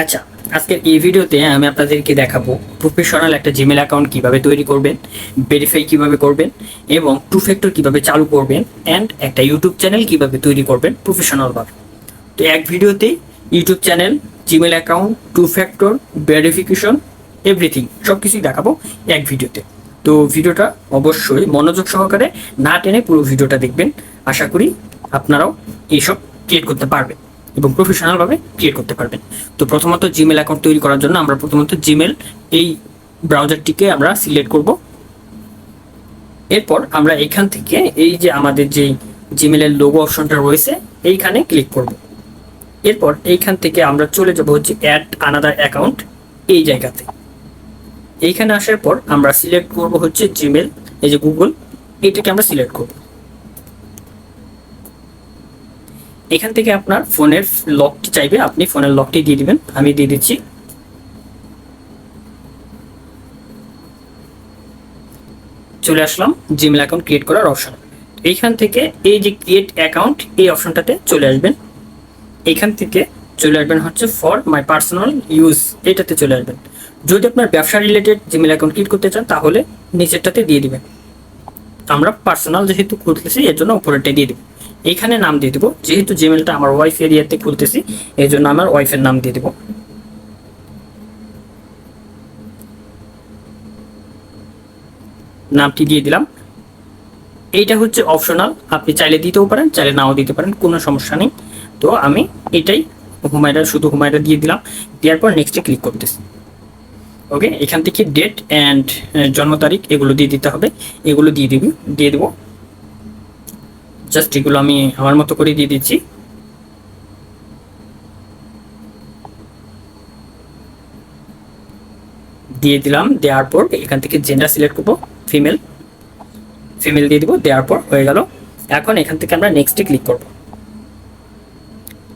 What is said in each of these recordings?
আচ্ছা আজকের এই ভিডিওতে আমি আপনাদেরকে দেখাবো প্রফেশনাল একটা জিমেল অ্যাকাউন্ট কীভাবে তৈরি করবেন ভেরিফাই কীভাবে করবেন, এবং টু ফ্যাক্টর কীভাবে চালু করবেন অ্যান্ড একটা ইউটিউব চ্যানেল কীভাবে তৈরি করবেন প্রফেশনালভাবে তো এক ভিডিওতেই YouTube channel Gmail account two factor verification everything সব কিছুই দেখাবো এক ভিডিওতে। তো ভিডিওটা অবশ্যই মনোযোগ সহকারে না টেনে পুরো ভিডিওটা দেখবেন। আশা করি আপনারাও এইসব ক্রিয়েট করতে পারবেন। এবং প্রফেশনালভাবে ক্রিয়েট করতে পারবেন। তো প্রথমত জিমেল অ্যাকাউন্ট তৈরি করার জন্য আমরা প্রথমত জিমেল এই ব্রাউজারটিকে আমরা সিলেক্ট করব। এরপর আমরা এখান থেকে এই যে আমাদের যে জিমেলের লোগো অপশনটা রয়েছে, এইখানে ক্লিক করব। এরপর এইখান থেকে আমরা চলে যাব হচ্ছে অ্যাড আনাদার অ্যাকাউন্ট এই জায়গাতে। এইখানে আসার পর আমরা সিলেক্ট করব হচ্ছে জিমেল এই যে গুগল এটাকে আমরা সিলেক্ট করব। এখান থেকে আপনার ফোনের লকটি চাইবে, আপনি ফোনের লকটি দিয়ে দিবেন। আমি দিয়ে দিচ্ছি। চলে আসলাম জিমেল অ্যাকাউন্ট ক্রিয়েট করার অপশন এইখান থেকে এই যে ক্রিয়েট অ্যাকাউন্ট এই অপশনটাতে চলে আসবেন। এখান থেকে চলে আসবেন হচ্ছে ফর মাই পার্সোনাল ইউজ এটাতে চলে আসবেন। যদি আপনার ব্যবসা রিলেটেড জিমেল অ্যাকাউন্ট ক্রিয়েট করতে চান, তাহলে নিচেরটাতে দিয়ে দিবেন। আমরা পার্সোনাল যেহেতু খুলতেছি এর জন্য উপরেরটা দিয়ে দিব। এইখানে নাম দিয়ে দেবো, যেহেতু জিমেলটা আমার ওয়াইফ এরিয়াতে খুলতেছি এই জন্য আমার ওয়াইফের নাম দিয়ে দেবো। নামটি দিয়ে দিলাম। এইটা হচ্ছে অপশনাল আপনি চাইলে দিতেও পারেন, চাইলে নাও দিতে পারেন, কোনো সমস্যা নেই। তো আমি এটাই হুমায়রা, শুধু হুমায়রা দিয়ে দিলাম, দেওয়ার পর নেক্সটে ক্লিক করতেছি। ওকে এখান থেকে ডেট অ্যান্ড জন্ম তারিখ, এগুলো দিয়ে দিতে হবে। এগুলো দিয়ে দিবি, দিয়ে দেবো। জাস্ট এগুলো আমি আমার মতো করে দিয়ে দিচ্ছি। দিয়ে দিলাম, দেওয়ার পর এখান থেকে জেন্ডার সিলেক্ট করব ফিমেল ফিমেল দিয়ে দিব, দেওয়ার পর হয়ে গেল। এখন এখান থেকে আমরা নেক্সটে ক্লিক করব।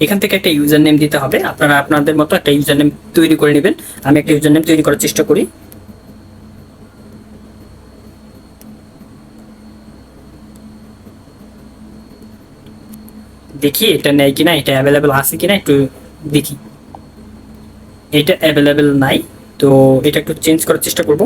এখান থেকে একটা ইউজার নেম দিতে হবে। আপনারা আপনাদের মতো একটা ইউজার নেম তৈরি করে নেবেন। আমি একটা ইউজার নেম তৈরি করার চেষ্টা করি। দেখি এটা নেয় কিনা এটা অ্যাভেলেবেল আছে কিনা একটু দেখি। এটা অ্যাভেলেবেল নাই, তো এটা একটু চেঞ্জ করার চেষ্টা করব।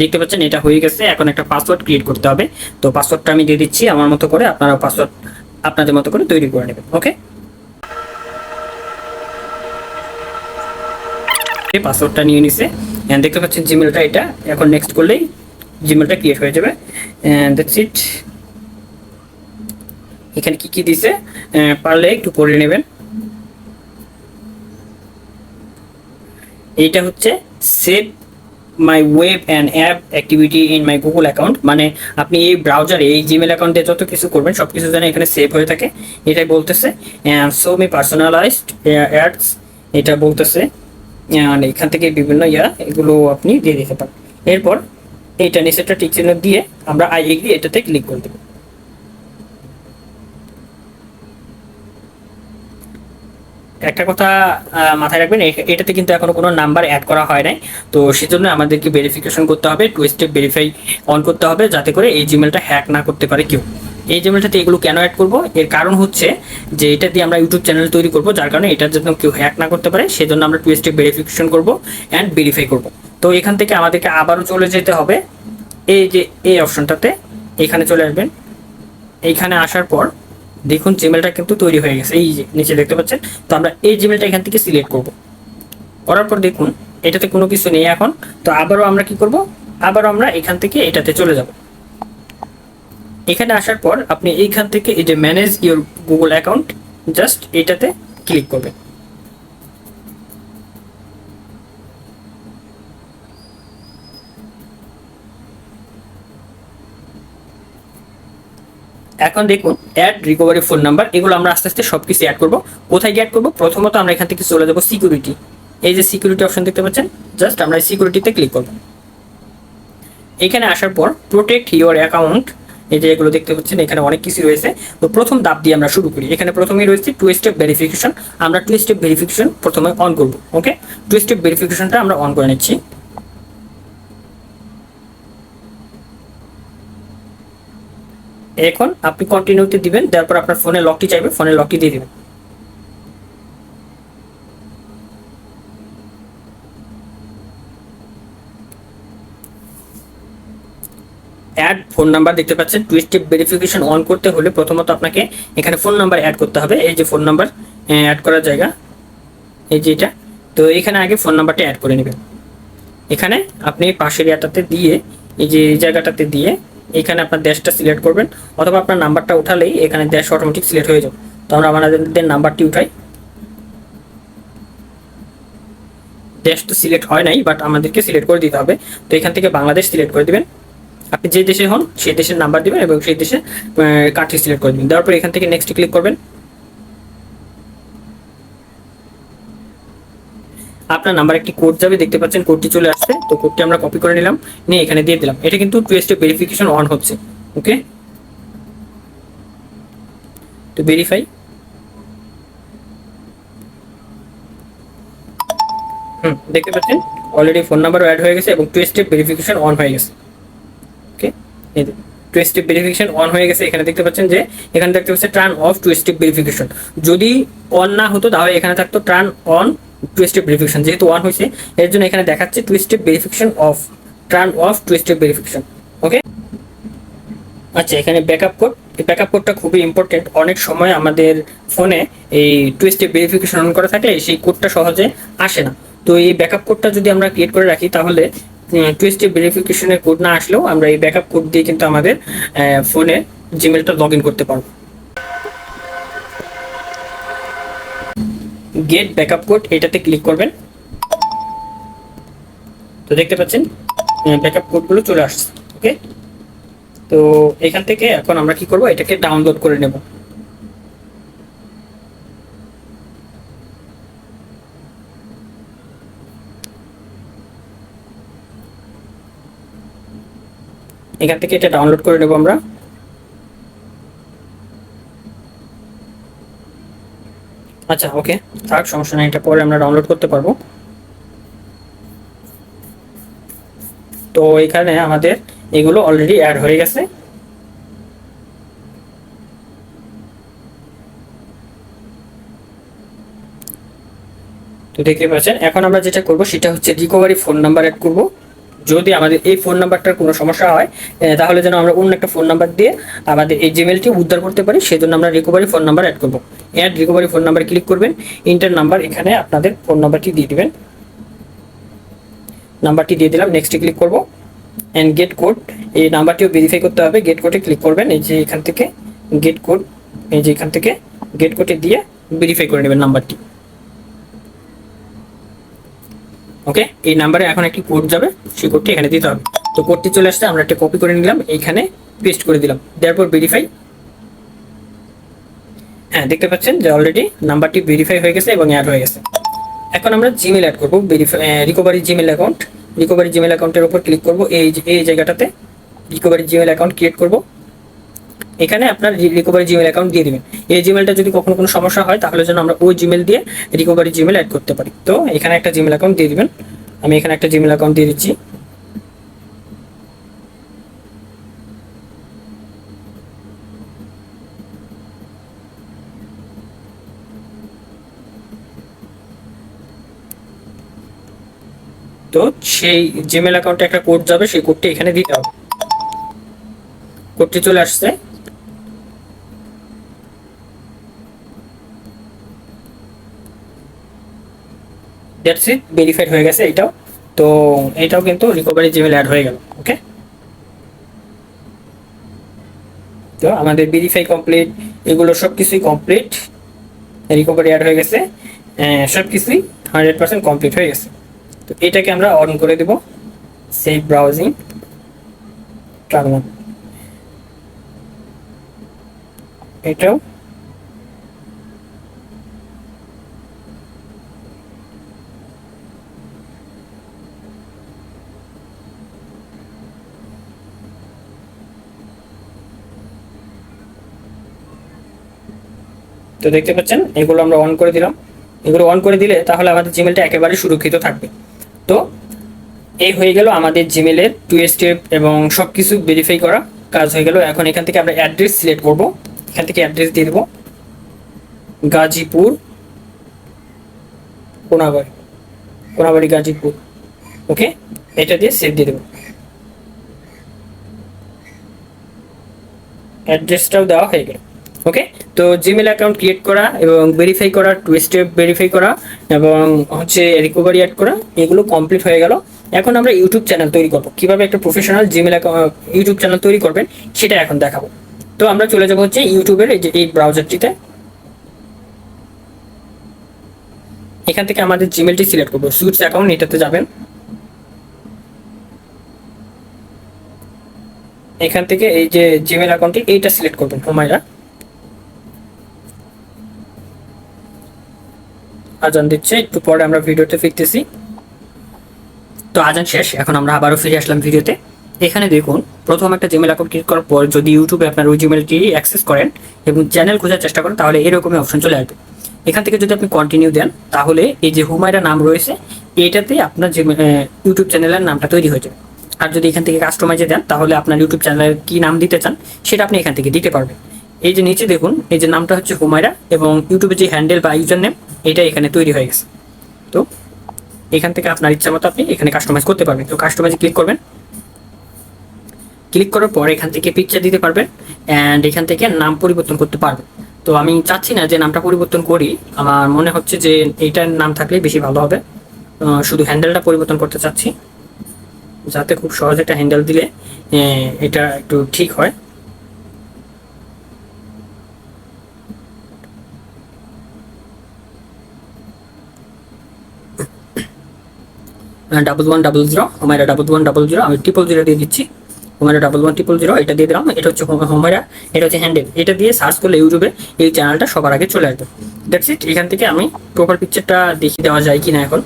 দেখতে পাচ্ছেন, এটা হয়ে গেছে, এখন একটা পাসওয়ার্ড ক্রিয়েট করতে হবে। তো পাসওয়ার্ডটা আমি দিয়ে দিচ্ছি, আমার মতো করে আপনারা পাসওয়ার্ড আপনাদের মতো করে তৈরি করে নেবেন ওকে পাসওয়ার্ডটা নিয়ে নিছে। দেখতে পাচ্ছেন জিমেলটা এটা। এখন নেক্সট করলেই জিমেলটা ক্রিয়েট হয়ে যাবে। দ্যাটস ইট এখানে কি কি দিছে? পারলে একটু পড়ে নেবেন। এইটা হচ্ছে save my web and app activity in my Google account মানে আপনি এই ব্রাউজারে এই জিমেল অ্যাকাউন্টে যত কিছু করবেন সব কিছু যেন এখানে সেভ হয়ে থাকে। এটাই বলতেছে। সো মি পার্সোনালাইজড অ্যাডস এটা বলতেছে। আর এখান থেকে বিভিন্ন ইয়া এগুলো আপনি দিয়ে দিতে পারেন। এরপর এইটা নিচেরটা টিক চিহ্ন দিয়ে আমরা আই এগ্রি এটাতে ক্লিক করে দেবো। একটা কথা মাথায় রাখবেন এটাতে কিন্তু এখনও কোনো নাম্বার অ্যাড করা হয় নাই। তো সেজন্য আমাদেরকে ভেরিফিকেশন করতে হবে টু স্টেপ ভেরিফাই অন করতে হবে, যাতে করে এই জিমেলটা হ্যাক না করতে পারে কেউ। এই জিমেলটাতে এগুলো কেন অ্যাড করব? এর কারণ হচ্ছে যে এটা দিয়ে আমরা ইউটিউব চ্যানেল তৈরি করব, যার কারণে এটার জন্য কেউ হ্যাক না করতে পারে, সেজন্য আমরা টু স্টেপ ভেরিফিকেশন করব অ্যান্ড ভেরিফাই করব। তো এখান থেকে আমাদেরকে আবারও চলে যেতে হবে। এই যে এই অপশনটাতে এখানে চলে আসবেন। এইখানে আসার পর দেখুন জিমেলটা কিন্তু তৈরি হয়ে গেছে। এই যে নিচে দেখতে পাচ্ছেন? তো আমরা এই জিমেলটা এখান থেকে সিলেক্ট করব। করার পর দেখুন, এটাতে কোনো কিছু নেই এখন। তো আবারও আমরা কি করব? আবারও আমরা এখান থেকে এটাতে চলে যাব। এখানে আসার পর আপনি এইখান থেকে এই যে manage your Google account just এটাতে ক্লিক করবেন। এখন দেখুন অ্যাড রিকভারি ফোন নাম্বার এগুলো আমরা আস্তে আস্তে সব কিছু অ্যাড করব। কোথায় অ্যাড করব? প্রথমত আমরা এখান থেকে চলে যাব সিকিউরিটি এই যে সিকিউরিটি অপশন দেখতে পাচ্ছেন জাস্ট আমরা সিকিউরিটিতে ক্লিক করব। এখানে আসার পর প্রোটেক্ট ইওর অ্যাকাউন্ট এই যে এগুলো দেখতে পাচ্ছেন, এখানে অনেক কিছু রয়েছে। তো প্রথম ধাপ দিয়ে আমরা শুরু করি। এখানে প্রথমেই রয়েছে টু স্টেপ ভেরিফিকেশন আমরা টু স্টেপ ভেরিফিকেশন প্রথমে অন করব ওকে টু স্টেপ ভেরিফিকেশনটা আমরা অন করে নিচ্ছি। এখন আপনি কন্টিনিউতে দিবেন তারপর আপনার ফোনে লকটি চাইবে ফোনে লকটি দিয়ে দিবেন। অ্যাড ফোন নাম্বার দেখতে পাচ্ছেন টু স্টেপ ভেরিফিকেশন অন করতে হলে প্রথমত আপনাকে এখানে ফোন নাম্বার অ্যাড করতে হবে। এই যে ফোন নাম্বার অ্যাড করার জায়গা, এই যে এটা। তো এখানে আগে ফোন নাম্বারটা অ্যাড করে নেবেন। এখানে আপনি পাশের ইয়াটাতে দিয়ে, এই যে এই জায়গাটাতে দিয়ে, এখানে আপনার দেশটা সিলেক্ট করবেন, অথবা আপনার নাম্বারটা উঠালেই এখানে দেশ অটোমেটিক সিলেক্ট হয়ে যাবে। তো আমরা আমাদের নাম্বারটি উঠাই। দেশ তো সিলেক্ট হয় নাই বাট আমাদেরকে সিলেক্ট করে দিতে হবে। তো এখান থেকে বাংলাদেশ সিলেক্ট করে দিবেন। আপনি যে দেশে হন, সেই দেশের নাম্বার দিবেন এবং সেই দেশে কান্ট্রি সিলেক্ট করে দিবেন। দেওয়ার পর এখান থেকে নেক্সট ক্লিক করবেন। আপনার নাম্বার একটি কোড যাবে, দেখতে পাচ্ছেন কোডটি চলে আসছে। তো কোডটি আমরা কপি করে নিলাম, নিয়ে এখানে দিয়ে দিলাম। এটা কিন্তু টু স্টেপ ভেরিফিকেশন অন হচ্ছে ওকে তো ভেরিফাই হুম, দেখতে পাচ্ছেন? অলরেডি ফোন নাম্বারও অ্যাড হয়ে গেছে এবং টু স্টেপ ভেরিফিকেশন অন হয়ে গেছে। টু স্টেপ ভেরিফিকেশন অন হয়ে গেছে, এখানে দেখতে পাচ্ছেন যে, এখানে দেখতে পাচ্ছেন turn off two step verification যদি অন না হতো, তাহলে এখানে থাকতো turn on two step verification যেহেতু অন হয়েছে, এর জন্য এখানে দেখাচ্ছে two step verification off turn off two step verification okay আচ্ছা এখানে ব্যাকআপ কোড এই ব্যাকআপ কোডটা খুবই ইম্পর্টেন্ট অনেক সময় আমাদের ফোনে এই টু স্টেপ ভেরিফিকেশন অন করা থাকলে, সেই কোডটা সহজে আসে না। তো এই ব্যাকআপ কোডটা যদি আমরা ক্রিয়েট করে রাখি, তাহলে টু স্টেপ ভেরিফিকেশনের কোড না আসলেও আমরা এই ব্যাকআপ কোড দিয়ে কিন্তু আমাদের ফোনে জিমেলটা লগ ইন করতে পারব। গেট ব্যাকআপ কোড এটাতে ক্লিক করবেন। তো দেখতে পাচ্ছেন ব্যাকআপ কোডগুলো চলে আসছে ওকে তো এখান থেকে এখন আমরা কি করব? এটাকে ডাউনলোড করে নেব। এখান থেকে এটা ডাউনলোড করে নেব আমরা। আচ্ছা ওকে থাক, সমস্যা নেই, এটা পরে আমরা ডাউনলোড করতে পারব। তো এখানে আমাদের এগুলো অলরেডি অ্যাড হয়ে গেছে। তো দেখতে পাচ্ছেন, এখন আমরা যেটা করব সেটা হচ্ছে রিকভারি ফোন নাম্বার অ্যাড করব। যদি আমাদের এই ফোন নাম্বারটার কোনো সমস্যা হয় তাহলে যেন আমরা অন্য একটা ফোন নাম্বার দিয়ে আমাদের এই জিমেলটি উদ্ধার করতে পারি সেই জন্য আমরা রিকভারি ফোন নাম্বার অ্যাড করব। Add recovery phone number click করবেন ইন্টার নাম্বার এখানে আপনাদের ফোন নাম্বারটি দিয়ে দিবেন। নাম্বারটি দিয়ে দিলাম নেক্সটে ক্লিক করব অ্যান্ড গেট কোড এই নাম্বারটিও ভেরিফাই করতে হবে গেট কোডে ক্লিক করবেন, এই যে এখান থেকে গেট কোড এই যে এখান থেকে গেট কোডে দিয়ে ভেরিফাই করে নেবেন নাম্বারটি ওকে? এই নাম্বারে এখন একটি কোড যাবে, সেই কোডটি এখানে দিতে হবে। তো কোডটি চলে আসছে, আমরা একটা কপি করে নিলাম, এইখানে পেস্ট করে দিলাম। দেওয়ার পর ভেরিফাই হ্যাঁ দেখতে পাচ্ছেন যে অলরেডি নাম্বারটি ভেরিফাই হয়ে গেছে এবং অ্যাড হয়ে গেছে। এখন আমরা জিমেল অ্যাড করব verify recovery Gmail account recovery Gmail অ্যাকাউন্টের উপর ক্লিক করব, এই এই জায়গাটাতে রিকভারি জিমেল অ্যাকাউন্ট ক্রিয়েট করব। এখানে আপনার রিকভারি জিমেল অ্যাকাউন্ট দিয়ে দিবেন। এই জিমেলটা যদি কখনো কোনো সমস্যা হয়, তাহলে যেন আমরা ওই জিমেল দিয়ে রিকভারি জিমেল অ্যাড করতে পারি। তো এখানে একটা জিমেল অ্যাকাউন্ট দিয়ে দিবেন। আমি এখানে একটা জিমেল অ্যাকাউন্ট দিয়ে দিচ্ছি। তো সেই জিমেল অ্যাকাউন্টে একটা কোড যাবে, সেই কোডটি এখানে দিতে হবে। কোডটি চলে আসছে। দ্যাটস ইট ভেরিফাইড হয়ে গেছে এটাও। তো এটাও কিন্তু রিকভারি জিমেল অ্যাড হয়ে গেল ওকে তো আমাদের ভেরিফাই কমপ্লিট এগুলো সব কিছুই কমপ্লিট রিকভারি অ্যাড হয়ে গেছে সব কিছুই হান্ড্রেড পার্সেন্ট কমপ্লিট হয়ে গেছে। তো এটাকে আমরা অন করে দেব সেভ ব্রাউজিং টার্ন এটাও তো দেখতে পাচ্ছেন, এগুলো আমরা অন করে দিলাম। এগুলো অন করে দিলে তাহলে আমাদের জিমেলটা একেবারে সুরক্ষিত থাকবে। তো এই হয়ে গেল আমাদের জিমেলের টু স্টেপ এবং সব কিছু ভেরিফাই করা কাজ হয়ে গেল। এখন এখান থেকে আমরা অ্যাড্রেস সিলেক্ট করব। এখান থেকে অ্যাড্রেস দিয়ে দেবো। গাজীপুর, কোনাবাড়ি। কোনাবাড়ি, গাজীপুর। ওকে এটা দিয়ে সেভ দিয়ে দেবো। অ্যাড্রেসটাও দেওয়া হয়ে গেল। ওকে তো জিমেল অ্যাকাউন্ট ক্রিয়েট করা এবং ভেরিফাই করা টু স্টেপ ভেরিফাই করা এবং হচ্ছে রিকভারি অ্যাড করা, এগুলো কমপ্লিট হয়ে গেল। এখন আমরা ইউটিউব চ্যানেল তৈরি করব। কীভাবে একটা প্রফেশনাল জিমেল ইউটিউব চ্যানেল তৈরি করবেন, সেটা এখন দেখাবো। তো আমরা চলে যাব হচ্ছে ইউটিউবের এই ব্রাউজারটিতে এখান থেকে আমাদের জিমেলটি সিলেক্ট করব। সুইটস অ্যাকাউন্ট এটাতে যাবেন। এখান থেকে এই যে জিমেল অ্যাকাউন্টটি এইটা সিলেক্ট করবেন, হুমায়রা। আজান দিচ্ছে, একটু পরে আমরা ভিডিওতে ফিরতেছি। তো আজান শেষ, এখন আমরা আবারও ফিরে আসলাম ভিডিওতে। এখানে দেখুন, প্রথম একটা জিমেল অ্যাকাউন্ট ক্লিক করার পর যদি ইউটিউবে আপনার ওই জিমেলটি অ্যাক্সেস করেন এবং চ্যানেল খোঁজার চেষ্টা করেন, তাহলে এরকমই অপশন চলে আসবে। এখান থেকে যদি আপনি কন্টিনিউ দেন, তাহলে এই যে হুমায়রা নাম রয়েছে, এটাতে আপনার যে ইউটিউব চ্যানেলের নামটা তৈরি হয়ে যাবে। আর যদি এখান থেকে কাস্টমাইজে দেন, তাহলে আপনার ইউটিউব চ্যানেলের কি নাম দিতে চান, সেটা আপনি এখান থেকে দিতে পারবেন। এই যে নিচে দেখুন, এই যে নামটা হচ্ছে হুমায়রা এবং ইউটিউবে যে হ্যান্ডেল বা ইউজার নেম, এটা এখানে তৈরি হয়ে গেছে। তো এখান থেকে আপনার ইচ্ছা মতো আপনি এখানে কাস্টমাইজ করতে পারবেন। তো কাস্টমাইজে ক্লিক করবেন। ক্লিক করার পর এখান থেকে পিকচার দিতে পারবেন অ্যান্ড এখান থেকে নাম পরিবর্তন করতে পারবেন। তো আমি চাচ্ছি না যে নামটা পরিবর্তন করি। আমার মনে হচ্ছে যে এইটার নাম থাকলে বেশি ভালো হবে। শুধু হ্যান্ডেলটা পরিবর্তন করতে চাচ্ছি। যাতে খুব সহজে একটা হ্যান্ডেল দিলে এটা একটু ঠিক হয়। Double one double zero Homaira double one double zero আমি ট্রিপল জিরো দিয়ে দিচ্ছি। Homaira double one triple zero এটা দিয়ে দিলাম। এটা হচ্ছে হোম- হোমায়রা এটা হচ্ছে হ্যান্ডেল এটা দিয়ে সার্চ করলে ইউটিউবে এই চ্যানেলটা সবার আগে চলে আসবে। দেখছি এখান থেকে আমি প্রপার পিকচারটা দেখিয়ে দেওয়া যায় কি না এখন।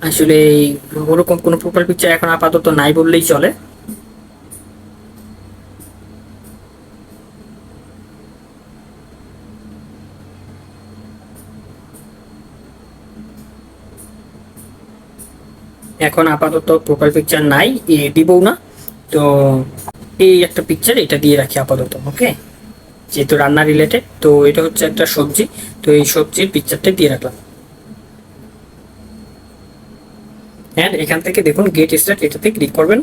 আসলে ওরকম কোনো প্রপার পিকচার এখন আপাতত নাই বললেই চলে। এখন আপাতত প্রোফাইল পিকচার নাই, এ দিবও না। তো এই একটা পিকচার এটা দিয়ে রাখি আপাতত ওকে যেহেতু রান্না রিলেটেড তো এটা হচ্ছে একটা সবজি, তো এই সবজির পিকচারটা দিয়ে রাখলাম। অ্যান্ড এখান থেকে দেখুন গেট স্টার্ট এটাতে ক্লিক করবেন।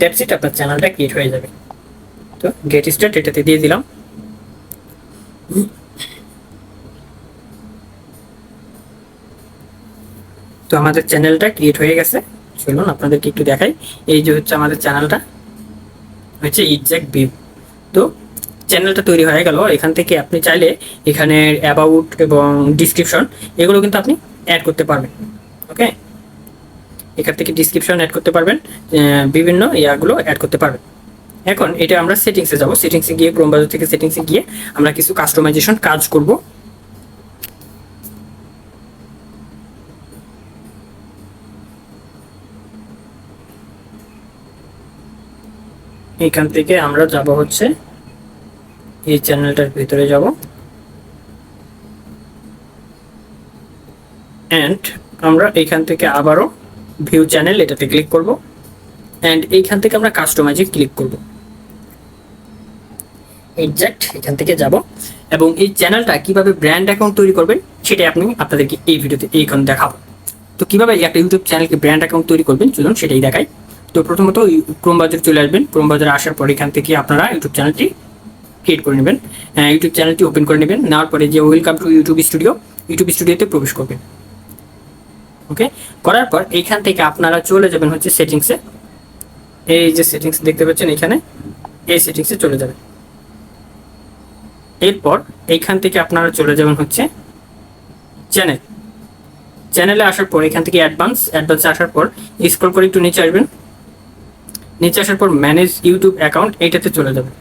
দ্যাটস ইট আপনার চ্যানেলটা ক্রিয়েট হয়ে যাবে। তো গেট স্টার্ট এটাতে দিয়ে দিলাম। তো আমাদের চ্যানেলটা ক্রিয়েট হয়ে গেছে। চলুন আপনাদেরকে একটু দেখাই। এই যে হচ্ছে আমাদের চ্যানেলটা, হচ্ছে ইটজ্যাক্ট ভিউ তো চ্যানেলটা তৈরি হয়ে গেল। এখান থেকে আপনি চাইলে এখানে অ্যাবাউট এবং ডিসক্রিপশন এগুলো কিন্তু আপনি অ্যাড করতে পারবেন। ওকে এখান থেকে ডিসক্রিপশন অ্যাড করতে পারবেন। বিভিন্ন ইয়াগুলো অ্যাড করতে পারবেন। এখন এটা আমরা সেটিংসে যাব। সেটিংসে গিয়ে ক্রোম ব্রাউজার থেকে সেটিংসে গিয়ে আমরা কিছু কাস্টমাইজেশন কাজ করব। এখান থেকে আমরা যাব হচ্ছে এই চ্যানেলটার ভিতরে যাব। অ্যান্ড আমরা এখান থেকে আবারও ভিউ চ্যানেল এটাতে ক্লিক করব। অ্যান্ড এইখান থেকে আমরা কাস্টমাইজে ক্লিক করব। এক্সাক্ট এখান থেকে যাব। এবং এই চ্যানেলটা কীভাবে ব্র্যান্ড অ্যাকাউন্ট তৈরি করবেন সেটাই আপনি আপনাদেরকে এই ভিডিওতে এইখানে দেখাবো। তো কীভাবে একটা ইউটিউব চ্যানেলকে ব্র্যান্ড অ্যাকাউন্ট তৈরি করবেন? চলুন সেটাই দেখাই। তো প্রথমত ক্রোম বাজারে চলে আসবেন। ক্রোম বাজারে আসার পর এখান থেকে আপনারা ইউটিউব চ্যানেলটি ক্রিয়েট করে নেবেন। ইউটিউব চ্যানেলটি ওপেন করে নেবেন। নেওয়ার পরে যে welcome to YouTube studio YouTube স্টুডিওতে প্রবেশ করবেন। ওকে করার পর এইখান থেকে আপনারা চলে যাবেন হচ্ছে সেটিংসে এই যে সেটিংস দেখতে পাচ্ছেন এখানে, এই সেটিংসে চলে যাবেন। এরপর এইখান থেকে আপনারা চলে যাবেন হচ্ছে চ্যানেল চ্যানেলে আসার পর, এখান থেকে অ্যাডভান্স অ্যাডভান্সে আসার পর স্ক্রল করে একটু নিচে আসবেন। নিচে আসার পর ম্যানেজ ইউটিউব অ্যাকাউন্ট এইটাতে চলে যাবেন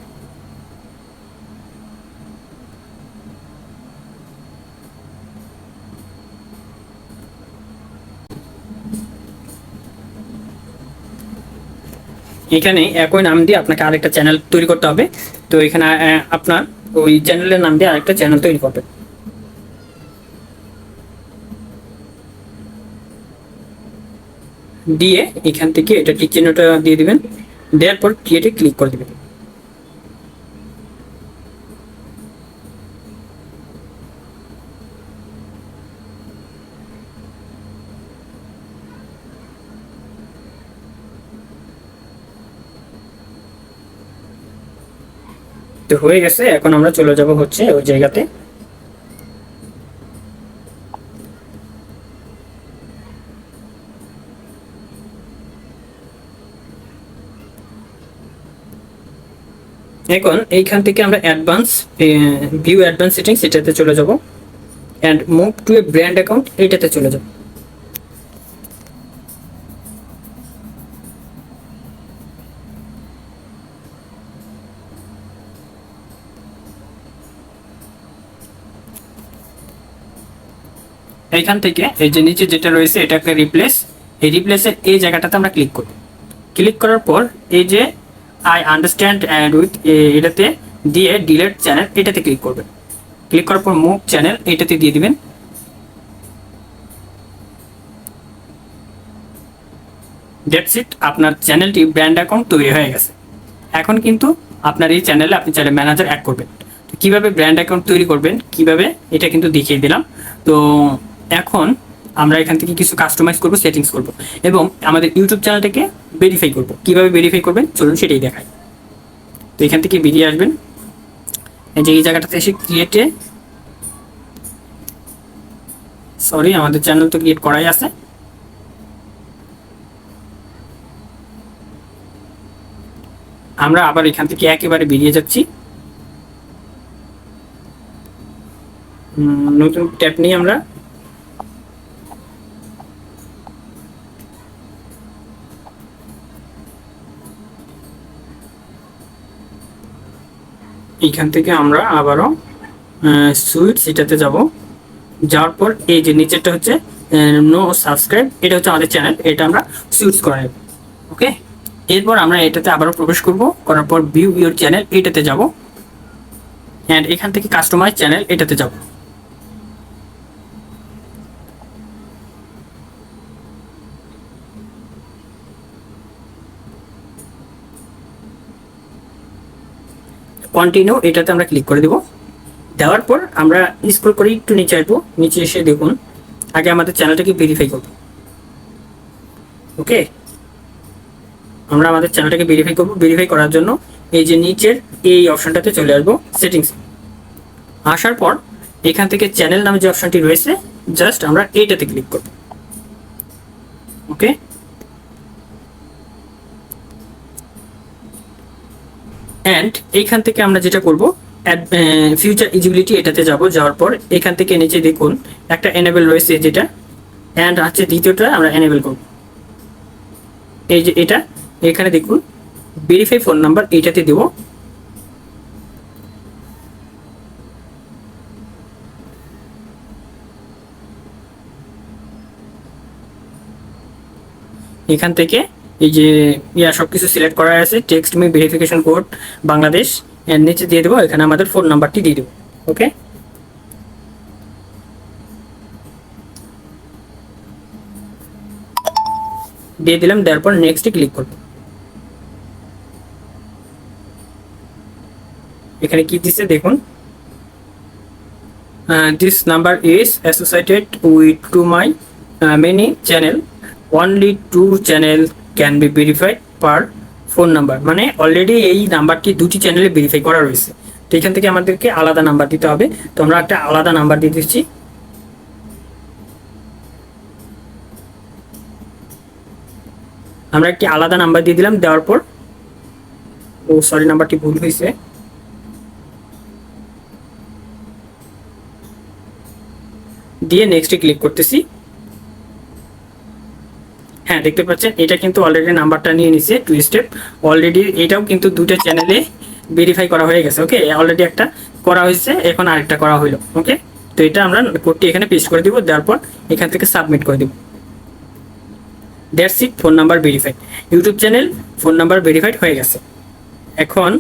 এখানে একই নাম দিয়ে আপনাকে আরেকটা চ্যানেল তৈরি করতে হবে। তো এখানে আপনার ওই চ্যানেলের নাম দিয়ে আরেকটা চ্যানেল তৈরি করবেন দিয়ে এখান থেকে এটা টিক চিহ্নটা দিয়ে দিবেন। দেওয়ার পর ক্রিয়েটে ক্লিক করে দেবেন। তো হয়ে গেছে, এখন আমরা চলে যাব হচ্ছে ওই জায়গাতে। এখন এইখান থেকে আমরা অ্যাডভান্স ভিউ অ্যাডভান্স সেটিংস এটাতে চলে যাব। And move to a brand account এইটাতে চলে যাব। এইখান থেকে এই যে নিচে যেটা রয়েছে, এটাকে রিপ্লেস এই রিপ্লেসের এই জায়গাটাতে আমরা ক্লিক করব। ক্লিক করার পর এই যে আই আন্ডারস্ট্যান্ড অ্যান্ড উইথ এটাতে দিয়ে ডিলেট চ্যানেল এটাতে ক্লিক করবেন। ক্লিক করার পর মুভ চ্যানেল এটাতে দিয়ে দিবেন। ডেটস ইট আপনার চ্যানেলটি ব্র্যান্ড অ্যাকাউন্ট তৈরি হয়ে গেছে। এখন কিন্তু আপনার এই চ্যানেলে আপনি চ্যানেল ম্যানেজার অ্যাড করবেন। কীভাবে ব্র্যান্ড অ্যাকাউন্ট তৈরি করবেন, কীভাবে, এটা কিন্তু দেখিয়ে দিলাম। তো এখন আমরা এখান থেকে কিছু কাস্টমাইজ করব সেটিংস করব এবং আমাদের ইউটিউব চ্যানেলটাকে ভেরিফাই করব। কীভাবে ভেরিফাই করবেন? চলুন সেটাই দেখাই। তো এখান থেকে বেরিয়ে আসবেন। যে এই জায়গাটাতে এসে ক্রিয়েটে সরি আমাদের চ্যানেল তো ক্রিয়েট করাই আছে। আমরা আবার এখান থেকে একেবারে বেরিয়ে যাচ্ছি। নতুন ট্যাপ নিয়ে আমরা। এইখান থেকে আমরা আবারও সুইটস এটাতে যাব। যাওয়ার পর এই যে নিচেরটা হচ্ছে নো সাবস্ক্রাইব এটা হচ্ছে আমাদের চ্যানেল এটা আমরা সুইটস করে ওকে এরপর আমরা এটাতে আবারও প্রবেশ করব, করার পর ভিউ ইউর চ্যানেল এটাতে যাব। অ্যান্ড এখান থেকে কাস্টমাইজ চ্যানেল এটাতে যাব। কন্টিনিউ এটাতে আমরা ক্লিক করে দেব। দেওয়ার পর আমরা স্ক্রল করে একটু নিচে আসব। নিচে এসে দেখুন, আগে আমাদের চ্যানেলটাকে ভেরিফাই করব। ওকে আমরা আমাদের চ্যানেলটাকে ভেরিফাই করব। ভেরিফাই করার জন্য এই যে নিচের এই অপশনটাতে চলে আসব সেটিংস আসার পর এখান থেকে চ্যানেল নামে যে অপশনটি রয়েছে জাস্ট আমরা এইটাতে ক্লিক করব। ওকে অ্যান্ড এইখান থেকে আমরা যেটা করব ফিউচার ইজিবিলিটি এটাতে যাব, যাওয়ার পর এখান থেকে নিচে দেখুন, একটা এনেবেল রয়েছে যেটা অ্যান্ড হচ্ছে দ্বিতীয়টা, আমরা এনেবেল করব। এই যে এটা, এখানে দেখুন ভেরিফাই ফোন নাম্বার এইটাতে দেব। এখান থেকে এই যে, ইয়া সব কিছু সিলেক্ট করা আছে text me verification code Bangladesh এর নিচে দিয়ে দেবো, এখানে আমাদের ফোন নাম্বারটি দিয়ে দেবো ওকে দিয়ে দিলাম, দেওয়ার পর নেক্সটে ক্লিক করব। এখানে কি দিচ্ছে দেখুন? This number is associated with too my many channel only two channel can be verified per phone number মানে অলরেডি এই নাম্বারটি দুটি চ্যানেলে ভেরিফাই করা রয়েছে। তো এখান থেকে আমাদেরকে আলাদা নাম্বার দিতে হবে। তো আমরা একটা আলাদা নাম্বার দিয়ে দিচ্ছি। আমরা একটি আলাদা নাম্বার দিয়ে দিলাম, দেওয়ার পর ও সরি নাম্বারটি ভুল হয়েছে। দিয়ে নেক্সটে ক্লিক করতেছি। হ্যাঁ দেখতে পাচ্ছেন, এটা কিন্তু অলরেডি নাম্বারটা নিয়ে নিছে টু স্টেপ অলরেডি এটাও কিন্তু দুটো চ্যানেলে ভেরিফাই করা হয়ে গেছে ওকে অলরেডি একটা করা হয়েছে, এখন আরেকটা করা হলো ওকে তো এটা আমরা কোডটি এখানে পেস্ট করে দিব, দেওয়ার পর এখান থেকে সাবমিট করে দিব। That's it phone number verified YouTube channel phone number verified হয়ে গেছে। এখন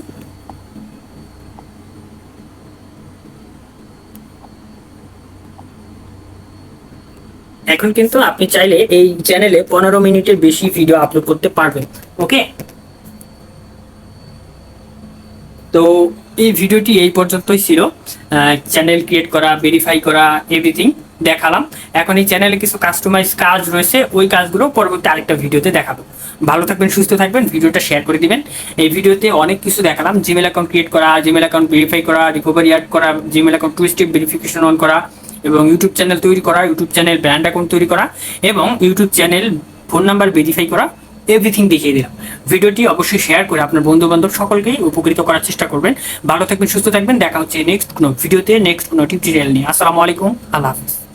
এখন কিন্তু আপনি চাইলে এই চ্যানেলে পনেরো মিনিটের বেশি ভিডিও আপলোড করতে পারবেন ওকে তো এই ভিডিওটি এই পর্যন্তই ছিল। চ্যানেল ক্রিয়েট করা ভেরিফাই করা এভরিথিং দেখালাম। এখন এই চ্যানেলে কিছু কাস্টমাইজ কাজ রয়েছে, ওই কাজগুলো পরবর্তী আরেকটা ভিডিওতে দেখাবো। ভালো থাকবেন, সুস্থ থাকবেন, ভিডিওটা শেয়ার করে দিবেন। এই ভিডিওতে অনেক কিছু দেখালাম। জিমেল অ্যাকাউন্ট ক্রিয়েট করা জিমেল অ্যাকাউন্ট ভেরিফাই করা রিকভারি অ্যাড করা Gmail account two step verification on করা এবং ইউটিউব চ্যানেল তৈরি করা ইউটিউব চ্যানেল ব্র্যান্ড অ্যাকাউন্ট তৈরি করা এবং YouTube channel phone number verify করা এভরিথিং দেখিয়ে দিলাম। ভিডিওটি অবশ্যই শেয়ার করে আপনার বন্ধু বান্ধব সকলকেই উপকৃত করার চেষ্টা করবেন। ভালো থাকবেন, সুস্থ থাকবেন, দেখা হচ্ছে নেক্সট কোনো ভিডিওতে নেক্সট কোনো টিউটোরিয়াল নিয়ে। আসসালামু আলাইকুম, আল্লাহ হাফিজ।